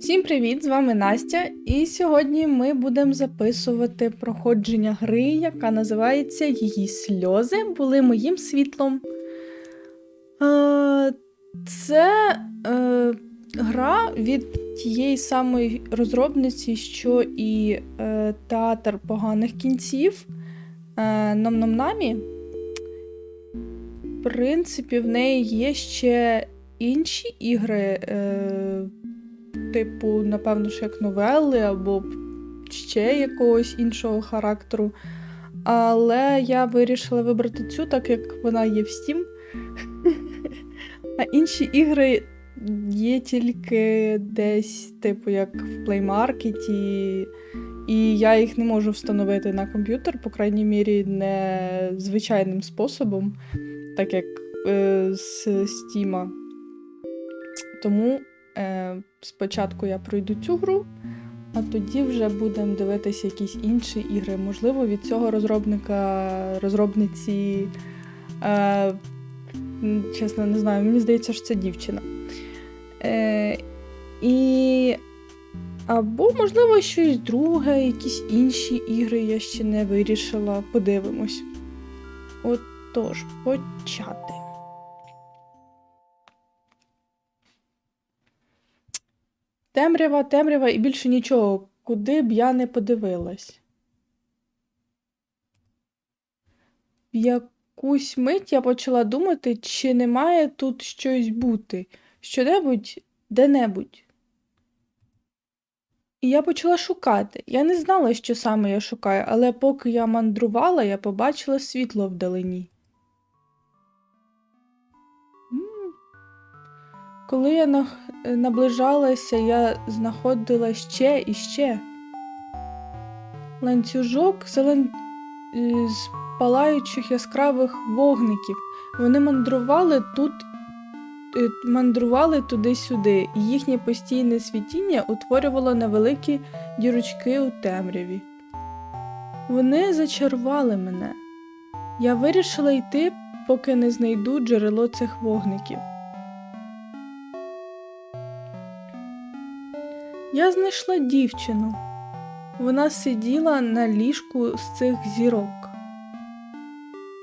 Всім привіт! З вами Настя, і сьогодні ми будемо записувати проходження гри, яка називається Її сльози були моїм світлом. Е, Це е, гра від тієї самої розробниці, що і е, театр поганих кінців е, Номномнамі. В принципі, в неї є ще інші ігри. Типу, напевно, ж як новели або ще якогось іншого характеру. Але я вирішила вибрати цю, так як вона є в Steam. А інші ігри є тільки десь, типу, як в Play Market, і я їх не можу встановити на комп'ютер, по крайній мірі, не звичайним способом, так як е, з Steam. Тому спочатку я пройду цю гру, а тоді вже будемо дивитися якісь інші ігри. Можливо, від цього розробника, розробниці. Е, чесно, не знаю, мені здається, що це дівчина. Е, і... Або, можливо, щось друге, якісь інші ігри я ще не вирішила. Подивимось. Отож, почати. Темрява, темрява і більше нічого, куди б я не подивилась. В якусь мить я почала думати, чи не має тут щось бути, що-небудь, де-небудь. І я почала шукати. Я не знала, що саме я шукаю, але поки я мандрувала, я побачила світло вдалині. Коли я наближалася, я знаходила ще і ще. Ланцюжок з, лан... е, з палаючих яскравих вогників. Вони мандрували тут, е, мандрували туди-сюди, і їхнє постійне світіння утворювало невеликі дірочки у темряві. Вони зачарували мене. Я вирішила йти, поки не знайду джерело цих вогників. Я знайшла дівчину. Вона сиділа на ліжку з цих зірок.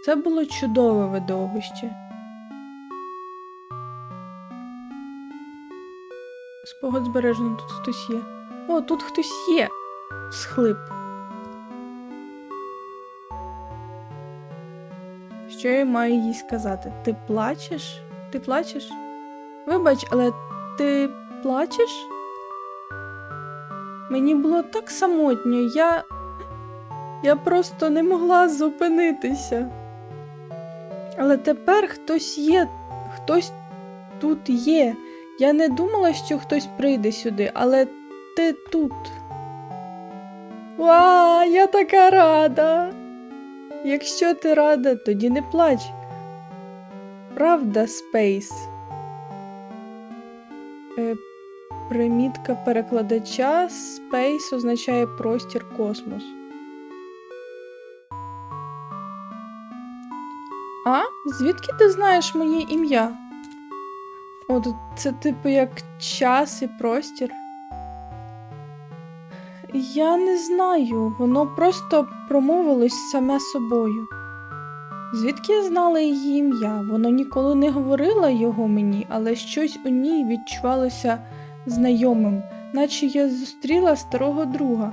Це було чудове видовище. Спогад збережено, тут хтось є. О, тут хтось є. Схлип. Що я маю їй сказати? Ти плачеш? Ти плачеш? Вибач, але ти плачеш? Мені було так самотньо, я. Я просто не могла зупинитися. Але тепер хтось є, хтось тут є. Я не думала, що хтось прийде сюди, але ти тут. Ва, я така рада. Якщо ти рада, тоді не плач. Правда, Спейс? Е, Примітка перекладача Space означає простір космос. А? Звідки ти знаєш моє ім'я? От це типу як час і простір. Я не знаю, воно просто промовилось саме собою. Звідки я знала її ім'я? Воно ніколи не говорила його мені, але щось у ній відчувалося знайомим, наче я зустріла старого друга.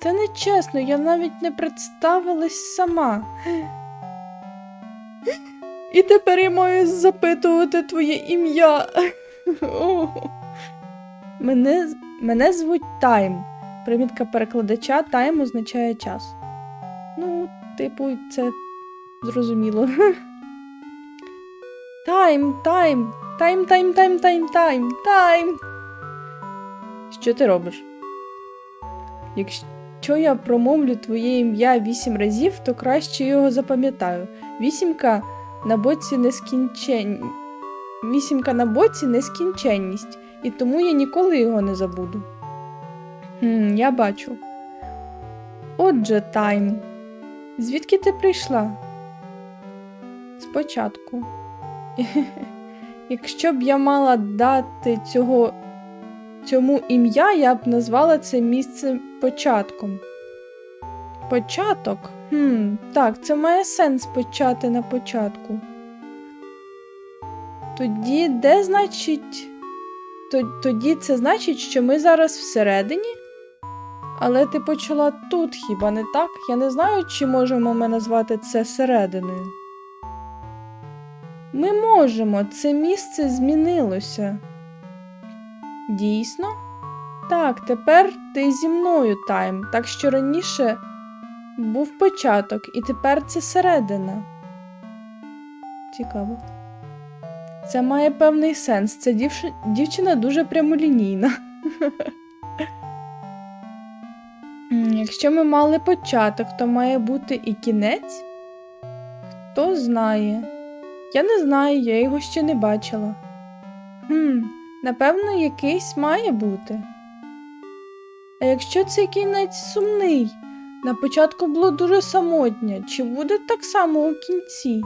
Це нечесно, я навіть не представилась сама. І тепер я маю запитувати твоє ім'я. Мене, мене звуть Тайм. Примітка перекладача Тайм означає час. Ну, типу, це зрозуміло. Тайм, тайм, тайм, тайм, тайм, тайм, тайм, тайм. Що ти робиш? Якщо я промовлю твоє ім'я вісім разів, то краще його запам'ятаю. Вісімка на боці нескінчен... Вісімка на боці нескінченність, і тому я ніколи його не забуду. Хм, я бачу. Отже, Тайм. Звідки ти прийшла? Спочатку. Якщо б я мала дати цього цьому ім'я я б назвала це місце початком. Початок? Хм, так, це має сенс почати на початку. Тоді де значить. Тоді це значить, що ми зараз всередині? Але ти почала тут, хіба не так? Я не знаю, чи можемо ми назвати це серединою. Ми можемо, це місце змінилося. Дійсно? Так, тепер ти зі мною, Тайм, так що раніше був початок, і тепер це середина. Цікаво. Це має певний сенс. Ця дівш... дівчина дуже прямолінійна. Якщо ми мали початок, то має бути і кінець? Хто знає? Я не знаю, я його ще не бачила. Хм, напевно, якийсь має бути. А якщо цей кінець сумний, на початку було дуже самотньо, чи буде так само у кінці?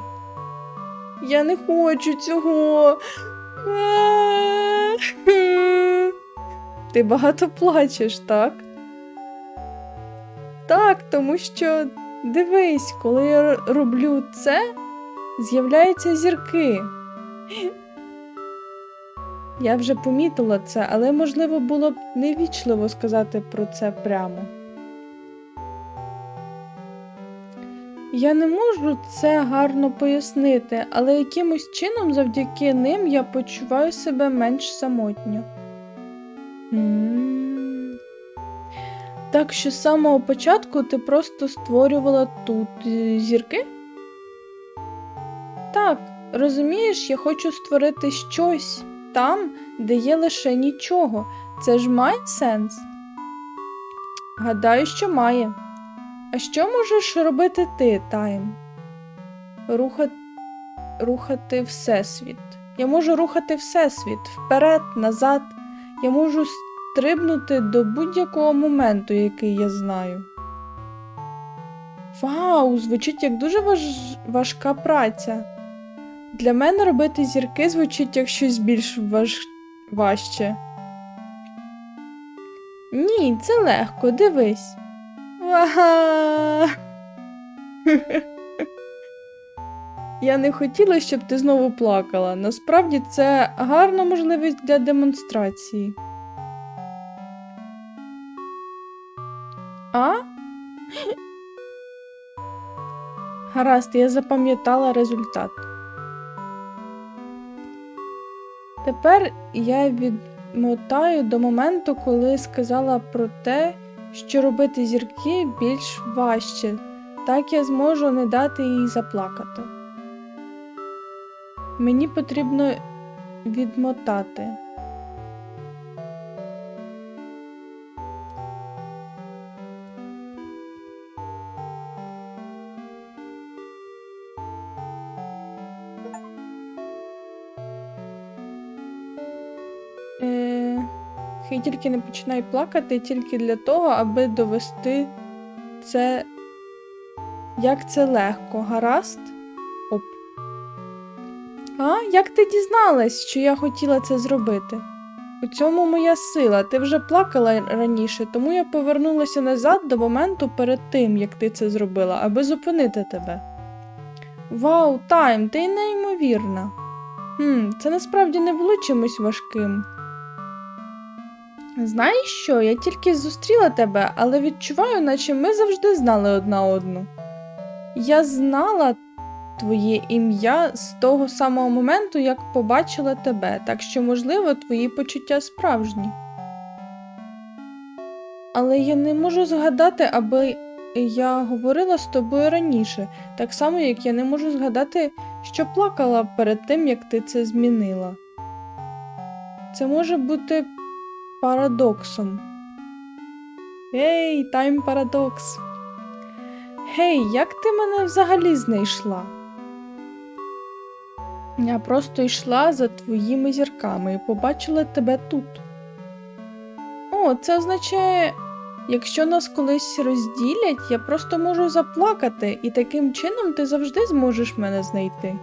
Я не хочу цього. Ти багато плачеш, так? Так, тому що дивись, коли я роблю це, з'являються зірки. Я вже помітила це, але можливо було б невічливо сказати про це прямо. Я не можу це гарно пояснити, але якимось чином завдяки ним я почуваю себе менш самотньо. Так що з самого початку ти просто створювала тут е, зірки? Так, розумієш, я хочу створити щось там, де є лише нічого. Це ж має сенс? Гадаю, що має. А що можеш робити ти, Тайм? Рухати, рухати Всесвіт. Я можу рухати Всесвіт вперед, назад. Я можу стрибнути до будь-якого моменту, який я знаю. Вау, звучить як дуже важ... важка праця. Для мене робити зірки звучить як щось більш важ... важче. Ні, це легко, дивись. Ага. Я не хотіла, щоб ти знову плакала. Насправді це гарна можливість для демонстрації. А? Гаразд, я запам'ятала результат. Тепер я відмотаю до моменту, коли сказала про те, що робити зірки більш важче, так я зможу не дати їй заплакати. Мені потрібно відмотати. Хай тільки не починай плакати тільки для того, аби довести це, як це легко, гаразд? Оп. А, як ти дізналась, що я хотіла це зробити? У цьому моя сила. Ти вже плакала раніше, тому я повернулася назад до моменту перед тим, як ти це зробила, аби зупинити тебе. Вау, Тайм, ти неймовірна. Хм, це насправді не було чимось важким. Знаєш що, я тільки зустріла тебе, але відчуваю, наче ми завжди знали одна одну. Я знала твоє ім'я з того самого моменту, як побачила тебе, так що, можливо, твої почуття справжні. Але я не можу згадати, аби я говорила з тобою раніше, так само, як я не можу згадати, що плакала перед тим, як ти це змінила. Це може бути парадоксом. Гей, тайм парадокс. Гей, як ти мене взагалі знайшла? Я просто йшла за твоїми зірками і побачила тебе тут. О, це означає, якщо нас колись розділять, я просто можу заплакати, і таким чином ти завжди зможеш мене знайти.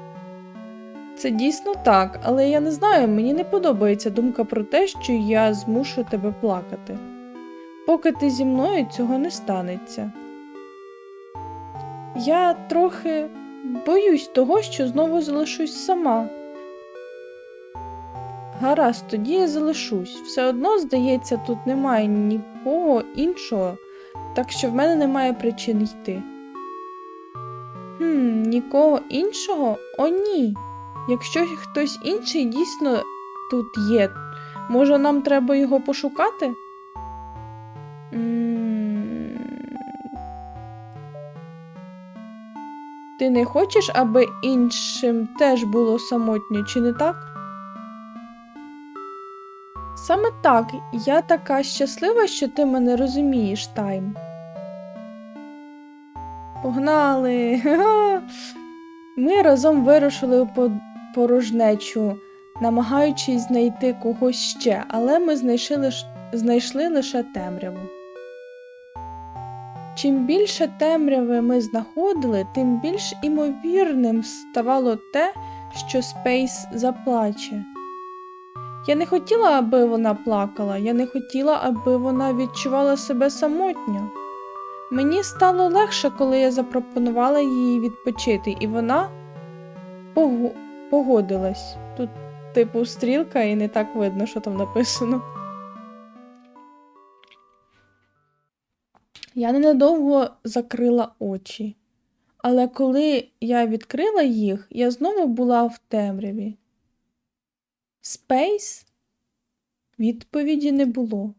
Це дійсно так, але я не знаю, мені не подобається думка про те, що я змушу тебе плакати. Поки ти зі мною цього не станеться. Я трохи боюсь того, що знову залишусь сама. Гаразд, тоді я залишусь. Все одно, здається, тут немає нікого іншого, так що в мене немає причин йти. Хм, нікого іншого? О, ні. Якщо хтось інший дійсно тут є, може нам треба його пошукати? Ти не хочеш, аби іншим теж було самотньо, чи не так? Саме так, я така щаслива, що ти мене розумієш, Тайм. Погнали! Ми разом вирушили у по- порожнечу, намагаючись знайти когось ще, але ми знайшли, лиш- знайшли лише темряву. Чим більше темряви ми знаходили, тим більш імовірним ставало те, що Спейс заплаче. Я не хотіла, аби вона плакала, я не хотіла, аби вона відчувала себе самотньо. Мені стало легше, коли я запропонувала їй відпочити, і вона погодилась. Тут, типу, стрілка, і не так видно, що там написано. Я ненадовго закрила очі, але коли я відкрила їх, я знову була в темряві. Спейс? Відповіді не було.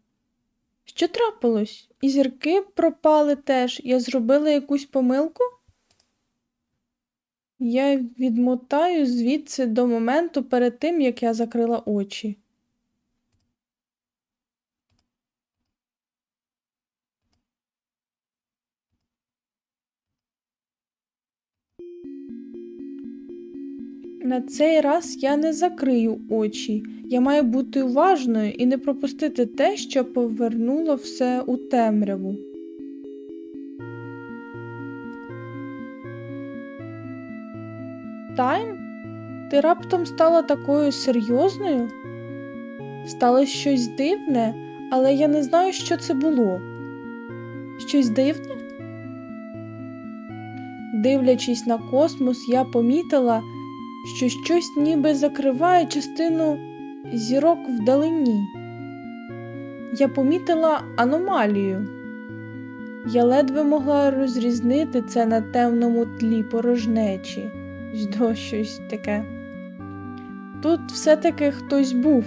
Що трапилось? І зірки пропали теж. Я зробила якусь помилку? Я відмотаю звідси до моменту перед тим, як я закрила очі. На цей раз я не закрию очі. Я маю бути уважною і не пропустити те, що повернуло все у темряву. Тайм? Ти раптом стала такою серйозною? Сталося щось дивне, але я не знаю, що це було. Щось дивне? Дивлячись на космос, я помітила, що щось ніби закриває частину зірок вдалині. Я помітила аномалію. Я ледве могла розрізнити це на темному тлі порожнечі, Ждо щось таке. Тут все-таки хтось був.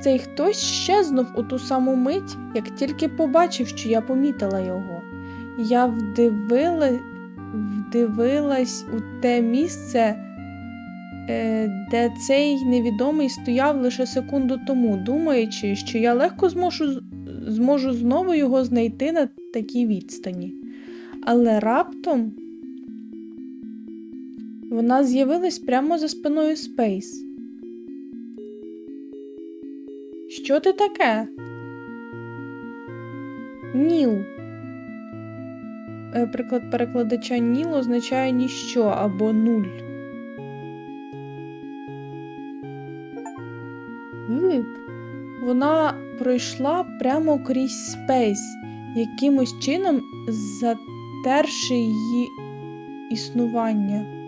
Цей хтось щезнув у ту саму мить, як тільки побачив, що я помітила його. Я вдивила, вдивилась у те місце, е, де цей невідомий стояв лише секунду тому, думаючи, що я легко зможу, зможу знову його знайти на такій відстані. Але раптом вона з'явилась прямо за спиною Спейс. Що ти таке? Ніл. Е, Приклад перекладача Ніл означає ніщо або нуль. Вона пройшла прямо крізь спейс, якимось чином затерши її існування.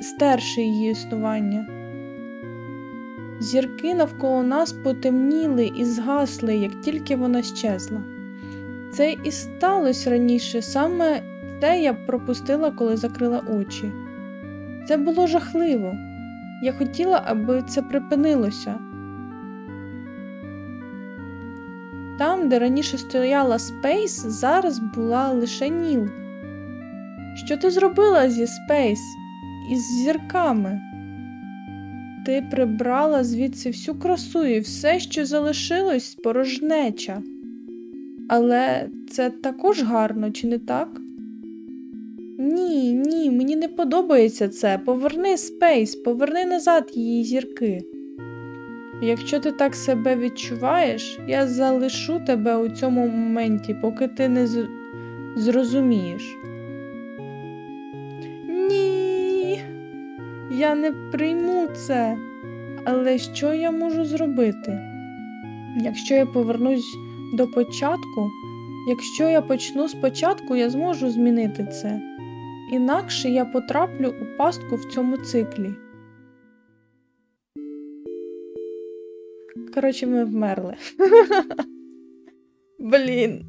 Стерши її існування. Зірки навколо нас потемніли і згасли, як тільки вона щезла. Це і сталося раніше, саме те я пропустила, коли закрила очі. Це було жахливо. Я хотіла, аби це припинилося. Там, де раніше стояла Спейс, зараз була лише Ніл. Що ти зробила зі Спейс? Із зірками? Ти прибрала звідси всю красу і все, що залишилось, порожнеча. Але це також гарно, чи не так? Ні, ні, мені не подобається це. Поверни Спейс, поверни назад її зірки. Якщо ти так себе відчуваєш, я залишу тебе у цьому моменті, поки ти не зрозумієш. Я не прийму це. Але що я можу зробити? Якщо я повернусь до початку, якщо я почну спочатку, я зможу змінити це. Інакше я потраплю у пастку в цьому циклі. Коротше, ми вмерли. Блін,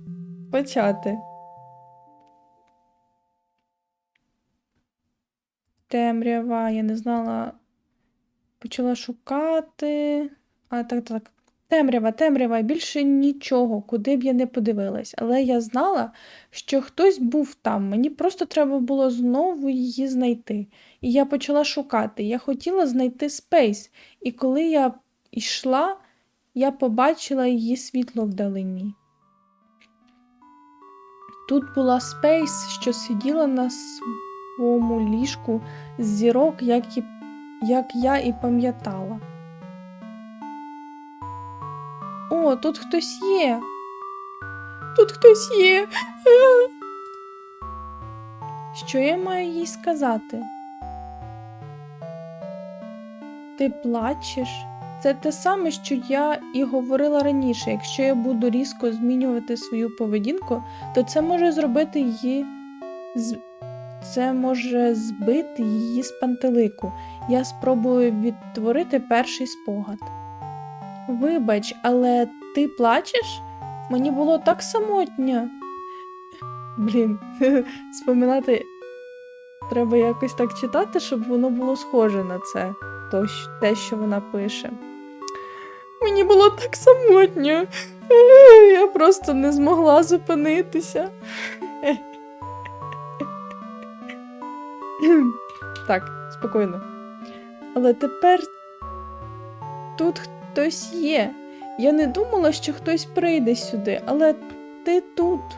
почати. Темрява, я не знала. Почала шукати. А, так, так. Темрява, темрява, більше нічого, куди б я не подивилась. Але я знала, що хтось був там. Мені просто треба було знову її знайти. І я почала шукати. Я хотіла знайти спейс. І коли я йшла, я побачила її світло вдалині. Тут була спейс, що сиділа на своєму ліжку з зірок, як, і, як я і пам'ятала. О, тут хтось є. Тут хтось є. Що я маю їй сказати? Ти плачеш? Це те саме, що я і говорила раніше. Якщо я буду різко змінювати свою поведінку, то це може зробити її з... це може збити її з пантелику. Я спробую відтворити перший спогад. Вибач, але ти плачеш? Мені було так самотньо. Блін, споминати треба якось так читати, щоб воно було схоже на це, то, те, що вона пише. Мені було так самотньо. Я просто не змогла зупинитися. Так, спокійно. Але тепер тут хтось є. Я не думала, що хтось прийде сюди, але ти тут.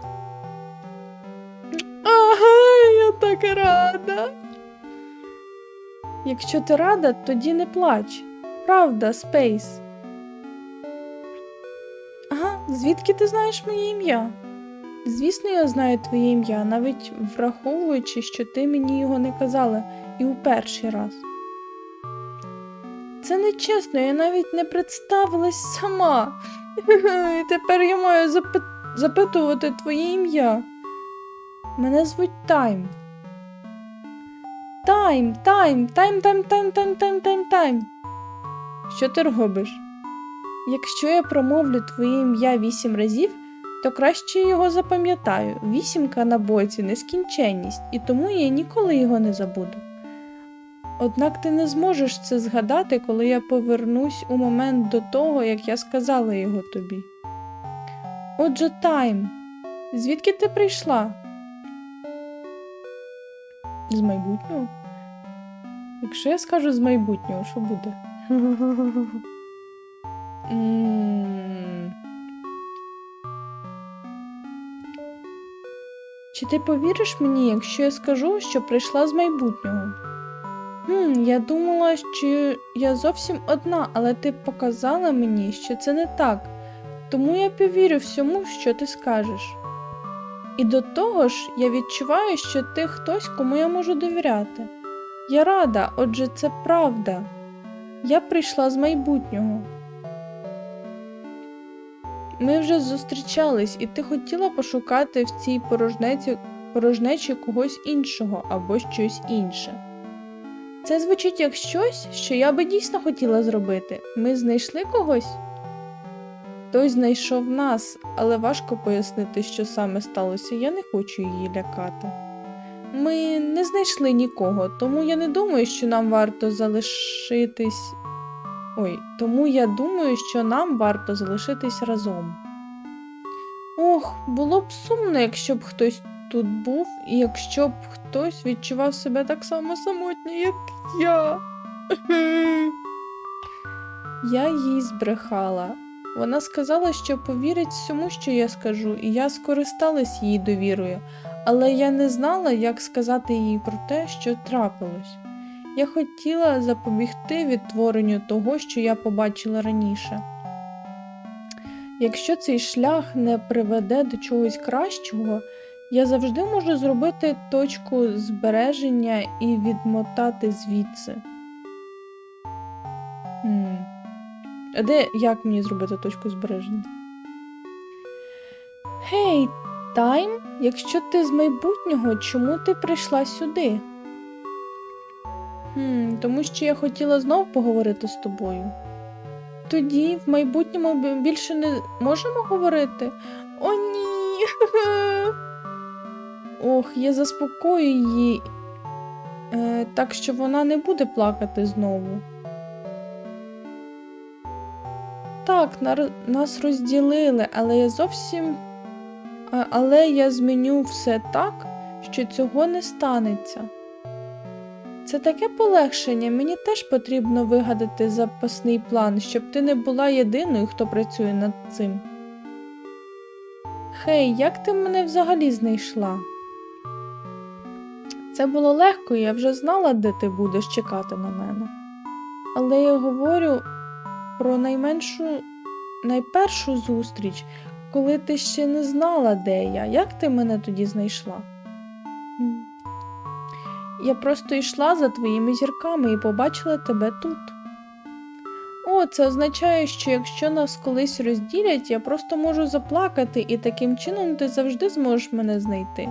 Ага, я так рада. Якщо ти рада, тоді не плач. Правда, Спейс. Ага, звідки ти знаєш моє ім'я? Звісно, я знаю твоє ім'я, навіть враховуючи, що ти мені його не казала і у перший раз. Це нечесно, я навіть не представилась сама. І тепер я маю запи- запитувати твоє ім'я. Мене звуть Тайм. Тайм, тайм, тайм, тайм, тайм, тайм, тайм, тайм, тайм. Що ти робиш? Якщо я промовлю твоє ім'я вісім разів, то краще його запам'ятаю. Вісімка на боці нескінченність, і тому я ніколи його не забуду. Однак ти не зможеш це згадати, коли я повернусь у момент до того, як я сказала його тобі. Отже, Тайм, звідки ти прийшла? З майбутнього? Якщо я скажу з майбутнього, що буде? Чи ти повіриш мені, якщо я скажу, що прийшла з майбутнього? Хм, я думала, що я зовсім одна, але ти показала мені, що це не так. Тому я повірю всьому, що ти скажеш. І до того ж, я відчуваю, що ти хтось, кому я можу довіряти. Я рада, отже, це правда. Я прийшла з майбутнього. Ми вже зустрічались, і ти хотіла пошукати в цій порожнеці, порожнечі когось іншого або щось інше. Це звучить як щось, що я би дійсно хотіла зробити. Ми знайшли когось? Хтось знайшов нас, але важко пояснити, що саме сталося. Я не хочу її лякати. Ми не знайшли нікого, тому я не думаю, що нам варто залишитись. Ой, тому я думаю, що нам варто залишитись разом. Ох, було б сумно, якщо б хтось тут був, і якщо б хтось відчував себе так само самотньо, як я. Я їй збрехала. Вона сказала, що повірить всьому, що я скажу, і я скористалась її довірою, але я не знала, як сказати їй про те, що трапилось. Я хотіла запобігти відтворенню того, що я побачила раніше. Якщо цей шлях не приведе до чогось кращого, я завжди можу зробити точку збереження і відмотати звідси. А де як мені зробити точку збереження? Гей, Тайм, якщо ти з майбутнього, чому ти прийшла сюди? Хм, тому що я хотіла знову поговорити з тобою. Тоді в майбутньому більше не можемо говорити. О, ні. Ох, я заспокою її, е, так що вона не буде плакати знову. Так, нас розділили, але я зовсім. Але я зміню все так, що цього не станеться. Це таке полегшення. Мені теж потрібно вигадати запасний план, щоб ти не була єдиною, хто працює над цим. Хей, як ти мене взагалі знайшла? Це було легко, я вже знала, де ти будеш чекати на мене. Але я говорю про найменшу, найпершу зустріч, коли ти ще не знала, де я. Як ти мене тоді знайшла? Я просто йшла за твоїми зірками і побачила тебе тут. О, це означає, що якщо нас колись розділять, я просто можу заплакати, і таким чином ти завжди зможеш мене знайти.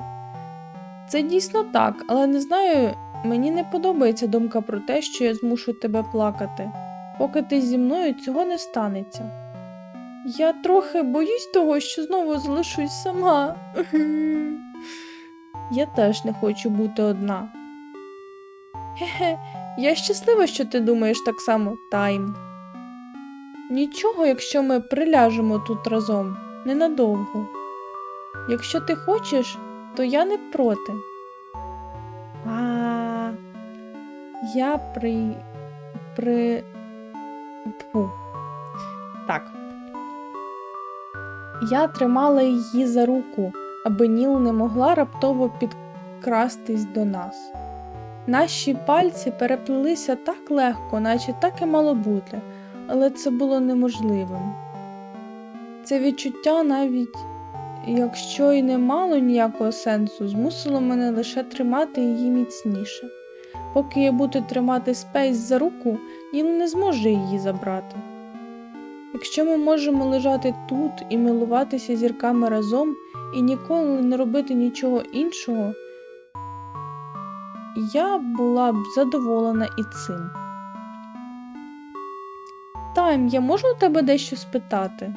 Це дійсно так, але не знаю, мені не подобається думка про те, що я змушу тебе плакати. Поки ти зі мною цього не станеться. Я трохи боюсь того, що знову залишусь сама. Я теж не хочу бути одна. Хе-хе, я щаслива, що ти думаєш так само, Тайм. Нічого, якщо ми приляжемо тут разом ненадовго. Якщо ти хочеш, то я не проти. А я при. при. Фу. Так. Я тримала її за руку, аби Ніл не могла раптово підкрастись до нас. Наші пальці переплелися так легко, наче так і мало бути, але це було неможливим. Це відчуття, навіть якщо й не мало ніякого сенсу, змусило мене лише тримати її міцніше. Поки я буду тримати спейс за руку, Ніл не зможе її забрати. Якщо ми можемо лежати тут і милуватися зірками разом і ніколи не робити нічого іншого, я була б задоволена і цим. Тайм, я можу у тебе дещо спитати?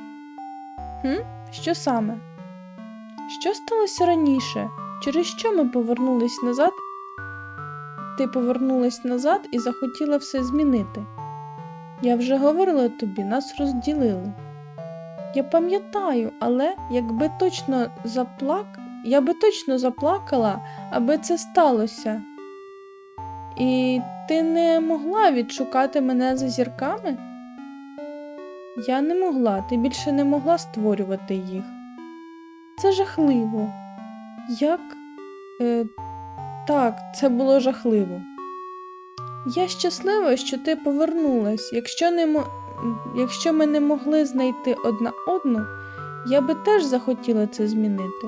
Хм? Що саме? Що сталося раніше? Через що ми повернулись назад? Ти повернулась назад і захотіла все змінити. Я вже говорила тобі, нас розділили. Я пам'ятаю, але якби точно заплак... я би точно заплакала, аби це сталося. І ти не могла відшукати мене за зірками? Я не могла, ти більше не могла створювати їх. Це жахливо. Як? Е, так, це було жахливо. Я щаслива, що ти повернулась. Якщо, не мо... Якщо ми не могли знайти одна одну, я би теж захотіла це змінити.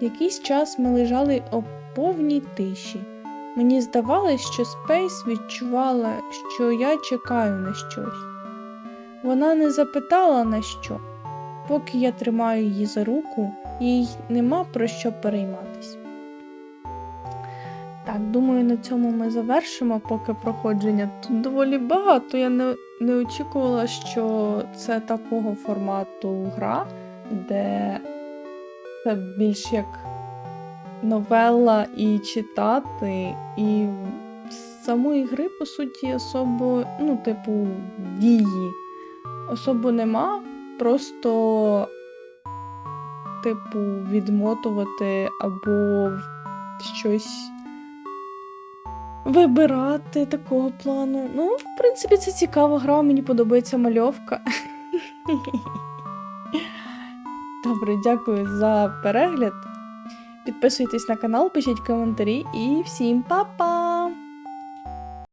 Якийсь час ми лежали у повній тиші. Мені здавалось, що Спейс відчувала, що я чекаю на щось. Вона не запитала на що. Поки я тримаю її за руку, їй нема про що перейматись. Так, думаю, на цьому ми завершимо поки проходження. Тут доволі багато. Я не, не очікувала, що це такого формату гра, де це більш як новела і читати, і самої гри, по суті, особо, ну, типу, дії особо нема. Просто, типу, відмотувати або щось вибирати такого плану. Ну, в принципі, це цікава гра, мені подобається мальовка. Добре, дякую за перегляд. Підписуйтесь на канал, пишіть коментарі і всім па-па!